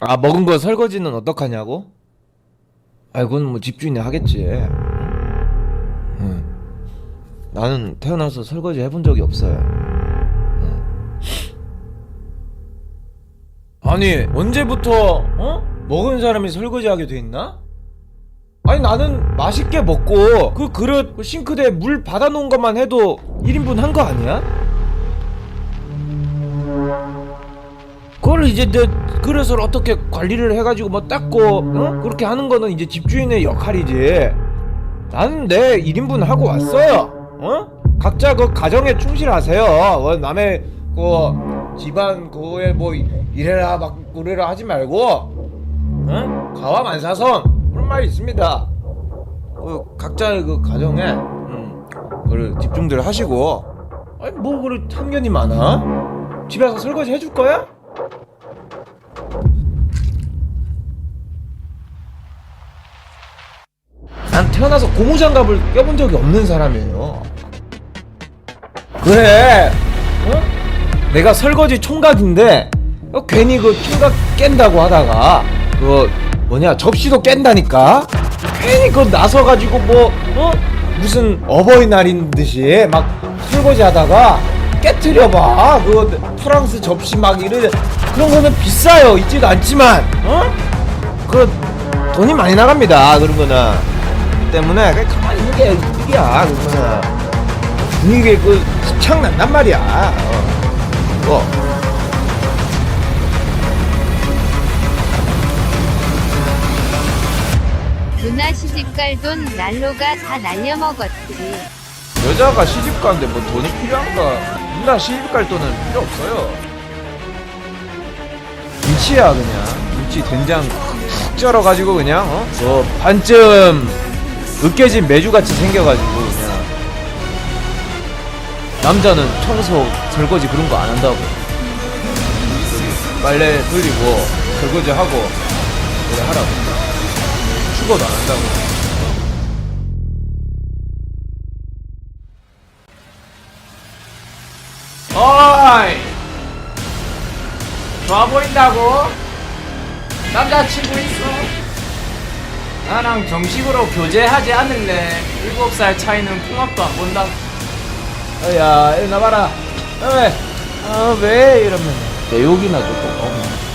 아 먹은 거 설거지는 어떡하냐고? 아 이건 뭐 집주인이 하겠지 응. 나는 태어나서 설거지 해본 적이 없어요 응. 아니 언제부터 어? 먹은 사람이 설거지하게 돼 있나? 아니 나는 맛있게 먹고 그 그릇 그 싱크대에 물 받아놓은 것만 해도 1인분 한 거 아니야? 그걸 이제 내 그릇을 어떻게 관리를 해가지고 뭐 닦고 어? 그렇게 하는 거는 이제 집주인의 역할이지 나는 내 1인분 하고 왔어요 어? 각자 그 가정에 충실하세요 어, 남의 그 집안 그거에 뭐 이래라 막 그래라 하지 말고 어? 가와만사성 그런 말이 있습니다 그 각자의 그 가정에 음, 그걸 집중들 하시고 아니 뭐 그래 참견이 많아? 집에 가서 설거지 해줄 거야? 난 태어나서 고무장갑을 껴본 적이 없는 사람이에요. 그래, 어? 내가 설거지 총각인데 어, 괜히 그 총각 깬다고 하다가 그 뭐냐 접시도 깬다니까. 괜히 그 나서 가지고 뭐 어? 무슨 어버이날인 듯이 막 설거지 하다가 깨트려봐. 그 프랑스 접시 막 이래 그런 거는 비싸요. 있지도 않지만 어? 그 돈이 많이 나갑니다. 그런 거는 때문에 그냥 가만히 있는 게 일이야. 그러면 분위기에 그 집착 난단 말이야. 어. 어. 누나 시집갈 돈 난로가 다 날려먹었지. 여자가 시집 가는데 뭐 돈이 필요한가? 누나 시집 갈 돈은 필요 없어요. 김치야 그냥 김치 된장 푹 쩔어가지고 그냥 어? 뭐 반쯤 으깨진 메주같이 생겨가지고 그냥. 남자는 청소 설거지 그런 거 안 한다고. 빨래 돌리고 설거지 하고 그래 하라고. 축구도 안 한다고. 어이! 좋아 보인다고? 남자친구 있어? 나랑 정식으로 교제하지 않을래 일곱 살 차이는 풍압도 안 본다 야 이리 나봐라 왜? 아 왜? 이러면 내 욕이나 조금 어?